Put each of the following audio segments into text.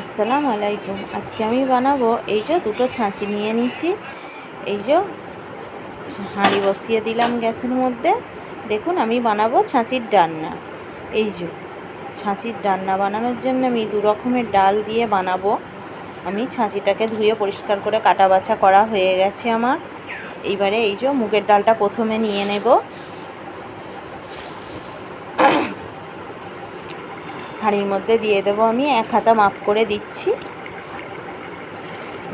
আসসালামু আলাইকুম। আজকে আমি বানাবো এই যে দুটো ছাঁচি নিয়ে নিয়েছি। এই যে হাঁড়ি বসিয়ে দিলাম গ্যাসের মধ্যে। দেখুন, আমি বানাবো ছাঁচির ডান্না। এই যে ছাঁচির ডান্না বানানোর জন্য আমি দু রকমের ডাল দিয়ে বানাবো। আমি ছাঁচিটাকে ধুয়ে পরিষ্কার করে কাটা বাছা করা হয়ে গেছে আমার। এইবারে এই যে মুগের ডালটা প্রথমে নিয়ে নেব। হাঁড়ির মধ্যে দিয়ে দেবো আমি, এক হাতা মাপ করে দিচ্ছি।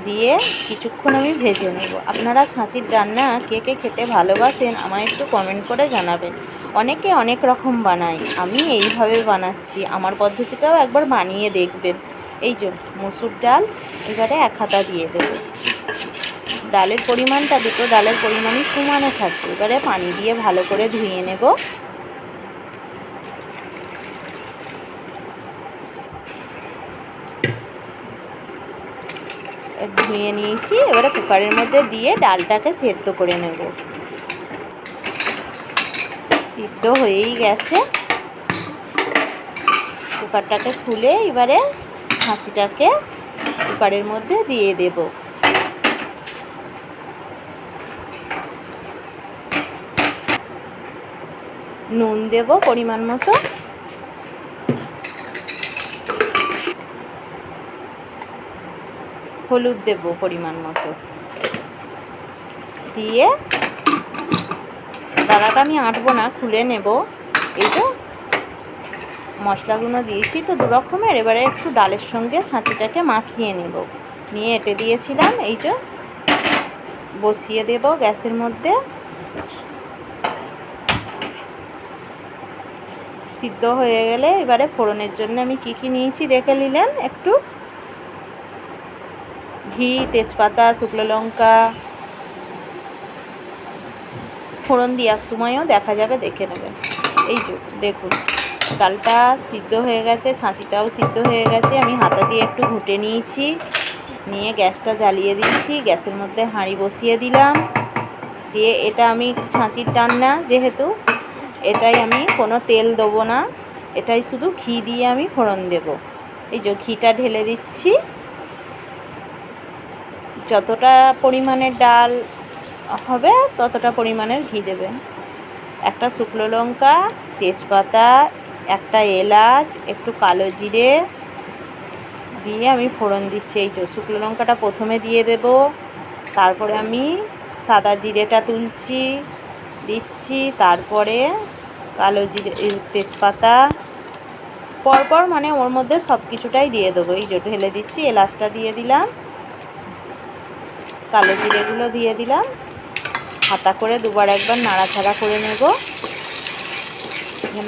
দিয়ে কিছুক্ষণ আমি ভেজে নেব। আপনারা ছাঁচির রান্না কে কে খেতে ভালোবাসেন আমায় একটু কমেন্ট করে জানাবেন। অনেকে অনেক রকম বানায়, আমি এইভাবে বানাচ্ছি। আমার পদ্ধতিটাও একবার বানিয়ে দেখবেন। এই যে, মসুর ডাল, এবারে এক হাতা দিয়ে দেবো। ডালের পরিমাণটা, দুটো ডালের পরিমাণই সমানে থাকবে। এবারে পানি দিয়ে ভালো করে ধুয়ে নেব। ধুয়ে নিয়েছি, এবারে কুকারের মধ্যে দিয়ে ডালটাকে সেদ্ধ করে নেব। সিদ্ধ হয়েই গেছে। কুকারটাকে খুলে এবারে ছাঁচিটাকে কুকারের মধ্যে দিয়ে দেব। নুন দেব পরিমাণ মতো। হলুদ দেব পরিমাণ মতো। দিয়ে দাদাটা আমি আঁটবো না, খুলে নেব। এই তো মশলাগুলো দিয়েছি, তো দু রকমের। এবারে একটু ডালের সঙ্গে ছাঁচিটাকে মাখিয়ে নেব। নিয়ে এটে দিয়েছিলাম, এই যে বসিয়ে দেব গ্যাসের মধ্যে। সিদ্ধ হয়ে গেলে এবারে ফোড়নের জন্য আমি কি কি নিয়েছি দেখে নিলেন একটু? ঘি, তেজপাতা, শুকনো লঙ্কা, ফোড়ন দেওয়ার সময়ও দেখা যাবে, দেখে নেবেন এই যে, দেখুন, ডালটা সিদ্ধ হয়ে গেছে, ছাঁচিটাও সিদ্ধ হয়ে গেছে, আমি হাতা দিয়ে একটু ঘুটে নিয়েছি, নিয়ে গ্যাসটা জ্বালিয়ে দিয়েছি, গ্যাসের মধ্যে হাঁড়ি বসিয়ে দিলাম, দিয়ে এটা আমি ছাঁচির ডান্না যেহেতু, এটাই আমি কোনো তেল দেবো না, এটাই শুধু ঘি দিয়ে আমি ফোড়ন দেব। এই যে, ঘিটা ঢেলে দিচ্ছি। যতটা পরিমাণের ডাল হবে, ততটা পরিমাণের ঘি দেবেন একটা শুকনো লঙ্কা, তেজপাতা, একটা এলাচ, একটু কালো জিরে দিয়ে আমি ফোড়ন দিচ্ছি। এই তো, শুকনো লঙ্কাটা প্রথমে দিয়ে দেব। তারপরে আমি সাদা জিরেটা তুলছি, দিচ্ছি। তারপরে কালো জিরে তেজপাতা, পরপর মানে ওর মধ্যে সব কিছুটাই দিয়ে দেবো। এই যে, ঢেলে দিচ্ছি, এলাচটা দিয়ে দিলাম। কালো জিরেগুলো দিয়ে দিলাম। হাতা করে দুবার একবার নাড়াচাড়া করে নেব।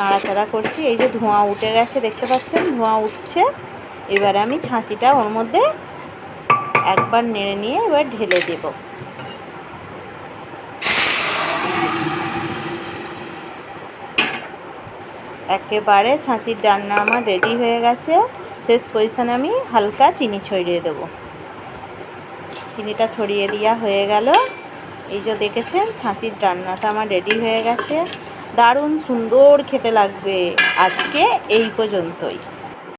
নাড়াচাড়া করছি, এই যে ধোঁয়া উঠে গেছে, দেখতে পাচ্ছেন? ধোঁয়া উঠছে। এবারে আমি ছাঁচিটা ওর মধ্যে একবার নেড়ে নিয়ে এবার ঢেলে দেব। একেবারে ছাঁচির ডান্না আমার রেডি হয়ে গেছে। শেষ পজিশানে আমি হালকা চিনি ছড়িয়ে দেবো। চিনিটা ছড়িয়ে দেওয়া হয়ে গেল। এই যে দেখেছেন, ছাঁচির রান্নাটা আমার রেডি হয়ে গেছে। দারুণ সুন্দর খেতে লাগবে আজকে এই পর্যন্তই।